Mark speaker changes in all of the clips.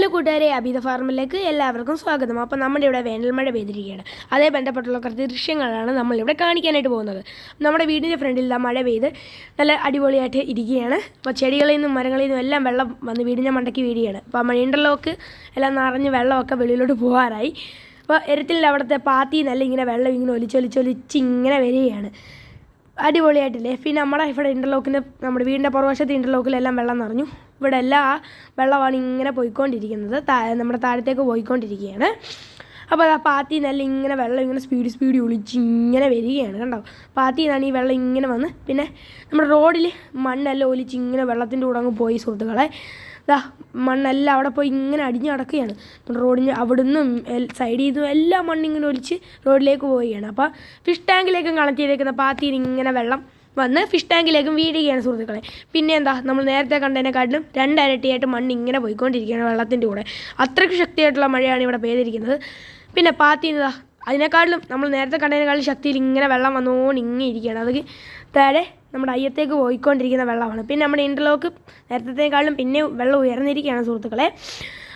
Speaker 1: Hello കൂട്ടുകാരെ അബീത ഫാർമിലേക്ക് എല്ലാവർക്കും സ്വാഗതം. അപ്പോൾ നമ്മുടെ ഇവിടെ വേനൽ മഴ പെയ്തിരിക്കുകയാണ്. അതേ ബന്ധപ്പെട്ടുള്ള കുറച്ച് ദൃശ്യങ്ങളാണ് നമ്മളിവിടെ കാണിക്കാനായിട്ട് പോകുന്നത്. നമ്മുടെ വീടിന്റെ ഫ്രണ്ടിൽ ഇതാ മഴ പെയ്ത് നല്ല അടിപൊളിയായിട്ട് ഇരിക്കുകയാണ്. അപ്പോൾ ചെടികളിൽ നിന്നും മരങ്ങളിൽ നിന്നും എല്ലാം വെള്ളം വന്ന് വീടിന്റെ മണ്ടയ്ക്ക് വീഴുകയാണ്. അപ്പോൾ മഴ ഇന്റർലോക്ക് എല്ലാം നിറഞ്ഞ് വെള്ളമൊക്കെ വെളിയിലോട്ട് പോകാറായി. അപ്പോൾ എരത്തിൽ അവിടുത്തെ പാത്തിന്നല്ല ഇങ്ങനെ വെള്ളം ഇങ്ങനെ ഒലിച്ചൊലിച്ചൊലിച്ച് ഇങ്ങനെ വരികയാണ്. അടിപൊളിയായിട്ടില്ലേ? പിന്നെ നമ്മുടെ ഇവിടെ ഇന്റർലോക്കിന്റെ നമ്മുടെ വീടിന്റെ പുറവശത്തെ ഇന്റർലോക്കിലെല്ലാം വെള്ളം നിറഞ്ഞു. ഇവിടെ എല്ലാ വെള്ളമാണ് ഇങ്ങനെ പോയിക്കൊണ്ടിരിക്കുന്നത്. താഴെ നമ്മുടെ താഴത്തേക്ക് പോയിക്കൊണ്ടിരിക്കുകയാണ്. അപ്പോൾ ആ പാത്തി നല്ല ഇങ്ങനെ വെള്ളം ഇങ്ങനെ സ്പീഡ് സ്പീഡ് ഒളിച്ച് ഇങ്ങനെ വരികയാണ് കണ്ടോ? പാത്തി നിന്നാണ് ഈ വെള്ളം ഇങ്ങനെ വന്ന്. പിന്നെ നമ്മുടെ റോഡിൽ മണ്ണെല്ലാം ഒലിച്ച് ഇങ്ങനെ വെള്ളത്തിന്റെ കൂടെ അങ്ങ് പോയി സുഹൃത്തുക്കളെ. ദാ മണ്ണെല്ലാം അവിടെ പോയി ഇങ്ങനെ അടിഞ്ഞ് കിടക്കുകയാണ് റോഡിന് അവിടുന്നും സൈഡിൽ നിന്നും എല്ലാം മണ്ണിങ്ങനെ ഒലിച്ച് റോഡിലേക്ക് പോവുകയാണ്. അപ്പോൾ ഫിഷ് ടാങ്കിലേക്കും കണക്ട് ചെയ്തേക്കുന്ന പാത്തിയിൽ ഇങ്ങനെ വെള്ളം വന്ന് ഫിഷ് ടാങ്കിലേക്കും വീഴുകയാണ് സുഹൃത്തുക്കളെ. പിന്നെ എന്താ നമ്മൾ നേരത്തെ കണ്ടതിനെക്കാട്ടിലും രണ്ടരട്ടിയായിട്ട് മണ്ണ് ഇങ്ങനെ പോയിക്കൊണ്ടിരിക്കുകയാണ് വെള്ളത്തിന്റെ കൂടെ. അത്രയ്ക്ക് ശക്തിയായിട്ടുള്ള മഴയാണ് ഇവിടെ പെയ്തിരിക്കുന്നത്. പിന്നെ പാത്തിന്നതാ അതിനേക്കാട്ടിലും നമ്മൾ നേരത്തെ കണ്ടതിനേക്കാളും ശക്തിയിൽ ഇങ്ങനെ വെള്ളം വന്നുകൊണ്ട് ഇങ്ങനെ ഇരിക്കുകയാണ് അത് താഴെ നമ്മുടെ അയ്യത്തേക്ക് പോയിക്കൊണ്ടിരിക്കുന്ന വെള്ളമാണ്. പിന്നെ നമ്മുടെ ഇന്റർലോക്ക് നേരത്തേക്കാളും പിന്നെ വെള്ളം ഉയർന്നിരിക്കുകയാണ് സുഹൃത്തുക്കളെ.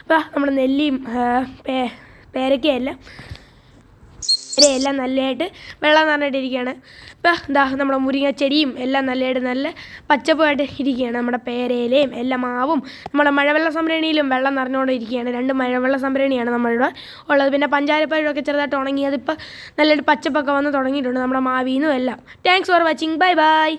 Speaker 1: അപ്പോൾ നമ്മുടെ നെല്ലിയും പേ പേരയ്ക്കയെല്ലാം എല്ലാം നല്ലതായിട്ട് വെള്ളം നിറഞ്ഞിട്ടിരിക്കുകയാണ്. ഇപ്പം എന്താ നമ്മുടെ മുരിങ്ങ ചെടിയും എല്ലാം നല്ലതായിട്ട് നല്ല പച്ചപ്പായിട്ട് ഇരിക്കുകയാണ്. നമ്മുടെ പേരയിലയും എല്ലാ മാവും നമ്മുടെ മഴവെള്ള സംഭരണിയിലും വെള്ളം നിറഞ്ഞുകൊണ്ട് ഇരിക്കുകയാണ് രണ്ട് മഴവെള്ള സംഭരണിയാണ് നമ്മളിവിടെ ഉള്ളത്. പിന്നെ പഞ്ചാരപ്പഴമൊക്കെ ചെറുതായിട്ട് ഉണങ്ങി അതിപ്പോൾ നല്ലൊരു പച്ചപ്പൊക്കെ വന്ന് തുടങ്ങിയിട്ടുണ്ട് നമ്മുടെ മാവീന്നും എല്ലാം. Thanks for watching bye bye